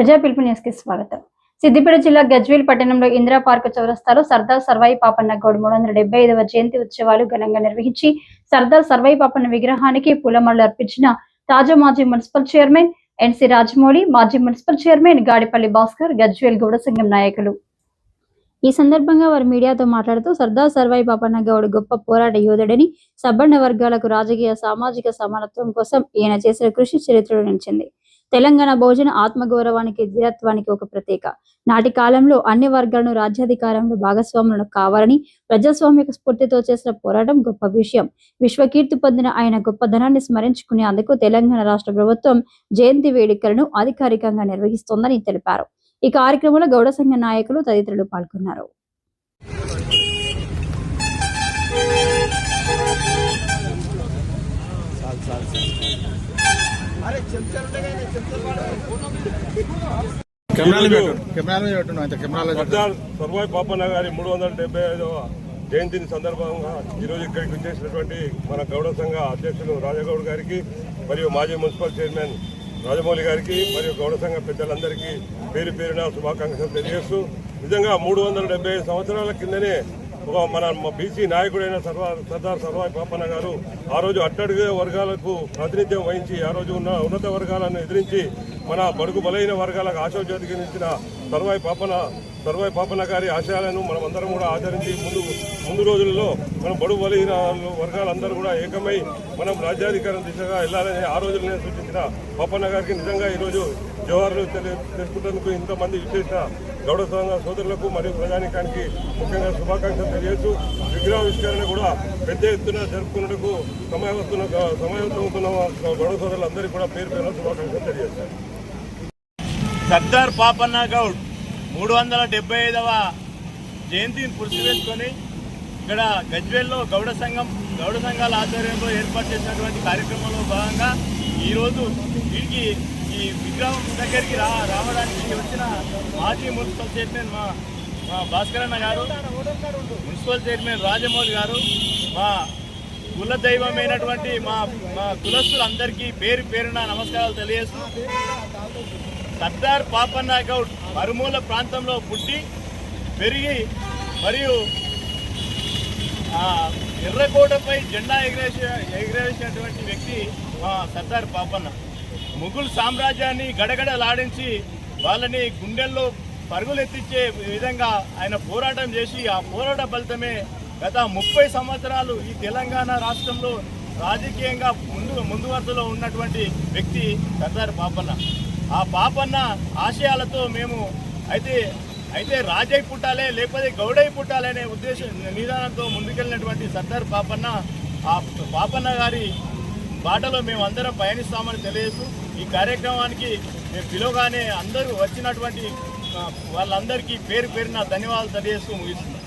ప్రజా పిలుపు న్యూస్కి స్వాగతం. సిద్దిపేట జిల్లా గజ్వేల్ పట్టణంలో ఇందిరా పార్క్ చౌరస్తాలో సర్దార్ సర్వాయి పాపన్న గౌడ్ మూడు వందల డెబ్బై ఐదవ జయంతి ఉత్సవాలు ఘనంగా నిర్వహించి సర్దార్ సర్వాయి పాపన్న విగ్రహానికి పూలమాలలు అర్పించిన తాజా మాజీ మున్సిపల్ చైర్మన్ ఎన్సి రాజమౌళి మాజీ మున్సిపల్ చైర్మన్ గాడిపల్లి భాస్కర్ గజ్వేల్ గౌడ సంఘం నాయకులు. ఈ సందర్భంగా వారు మీడియాతో మాట్లాడుతూ సర్దార్ సర్వాయి పాపన్న గౌడ్ గొప్ప పోరాట యోధుడని సబ్బన్న వర్గాలకు రాజకీయ సామాజిక సమానత్వం కోసం ఈయన చేసిన కృషి చరిత్రలో నిలిచింది. తెలంగాణ భోజన ఆత్మగౌరవానికి ధీరత్వానికి ఒక ప్రత్యేక నాటి కాలంలో అన్ని వర్గాలను రాజ్యాధికారంలో భాగస్వాములను కావాలని ప్రజాస్వామిక స్ఫూర్తితో చేసిన పోరాటం గొప్ప విషయం. విశ్వకీర్తి పొందిన ఆయన గొప్పదనాన్ని స్మరించుకునేందుకు తెలంగాణ రాష్ట్ర ప్రభుత్వం జయంతి వేడుకలను అధికారికంగా నిర్వహిస్తోందని తెలిపారు. ఈ కార్యక్రమంలో గౌడ సంఘ నాయకులు తదితరులు పాల్గొన్నారు. కెమెరాలు పెట్టు సర్వాయి పాపన్న గారి మూడు వందల డెబ్బై ఐదవ జయంతిని సందర్భంగా ఈరోజు ఇక్కడికి వచ్చేసినటువంటి మన గౌడ సంఘ అధ్యక్షులు రాజగౌడ్ గారికి మరియు మాజీ మున్సిపల్ చైర్మన్ రాజమౌళి గారికి మరియు గౌడ సంఘ పెద్దలందరికీ పేరు పేరున శుభాకాంక్షలు తెలియజేస్తూ నిజంగా మూడు వందల డెబ్బై ఐదు సంవత్సరాల కిందనే మన బీసీ నాయకుడైన సర్వా సర్దార్ సర్వాయి పాపన్న గారు ఆ రోజు అట్టడుగు వర్గాలకు ప్రాతినిధ్యం వహించి ఆ రోజు ఉన్న ఉన్నత వర్గాలను ఎదిరించి మన బడుగు బలైన వర్గాలకు ఆశోజ్యోతికించిన తరువాయి పాపన తరువాయి పాపన గారి ఆశయాలను మనం అందరం కూడా ఆచరించి ముందు ముందు రోజుల్లో మనం బడుగు బలైన వర్గాలందరూ కూడా ఏకమై మనం రాజ్యాధికారం దిశగా వెళ్ళాలని ఆ రోజులనే సూచించిన పాపన్న గారికి నిజంగా ఈరోజు జవహర్లు తెలుసుకుంటేందుకు ఇంతమంది విశేష గౌడ సంఘ సోదరులకు మరియు ప్రజానికానికి ముఖ్యంగా శుభాకాంక్షలు తెలియచ్చు విగ్రహావిష్కరణ కూడా పెద్ద ఎత్తున జరుపుకున్నట్టుకు సమయవస్తున్న సమయవస్తున్న గౌడ సోదరులందరికీ కూడా పేరు పేరున శుభాకాంక్షలు తెలియజేస్తారు సర్దార్ పాపన్న గౌడ్ మూడు వందల డెబ్బై ఐదవ జయంతిని పురస్కరించుకొని ఇక్కడ గజ్వేల్లో గౌడ సంఘం గౌడ సంఘాల ఆధ్వర్యంలో ఏర్పాటు చేసినటువంటి కార్యక్రమంలో భాగంగా ఈరోజు వీరికి ఈ విగ్రహం దగ్గరికి రా రావడానికి వచ్చిన మాజీ మున్సిపల్ చైర్మన్ మా మా భాస్కరన్న గారు మున్సిపల్ చైర్మన్ రాజమౌళి గారు మా కుల దైవమైనటువంటి మా మా కులస్తులందరికీ పేరు పేరున నమస్కారాలు తెలియజేస్తూ సర్దార్ పాపన్న గౌడ్ మరుమూల ప్రాంతంలో పుట్టి పెరిగి మరియు ఎర్రకోటపై జెండా ఎగరేసే ఎగరేసినటువంటి వ్యక్తి మా సర్దార్ పాపన్న. ముగుల్ సామ్రాజ్యాన్ని గడగడలాడించి వాళ్ళని గుండెల్లో పరుగులెత్తించే విధంగా ఆయన పోరాటం చేసి ఆ పోరాట ఫలితమే గత ముప్పై సంవత్సరాలు ఈ తెలంగాణ రాష్ట్రంలో రాజకీయంగా ముందు ముందు వరుసలో ఉన్నటువంటి వ్యక్తి సర్దార్ పాపన్న. ఆ పాపన్న ఆశయాలతో మేము అయితే అయితే రాజై పుట్టాలే లేకపోతే గౌడై పుట్టాలే అనే ఉద్దేశం నిదానంతో ముందుకెళ్ళినటువంటి సర్దార్ పాపన్న ఆ పాపన్న గారి బాటలో మేము అందరం పయనిస్తామని తెలియజేస్తూ ఈ కార్యక్రమానికి మేము పిలవగానే అందరూ వచ్చినటువంటి వాళ్ళందరికీ పేరు పేరున ధన్యవాదాలు తెలియజేస్తూ ముగిస్తున్నాం.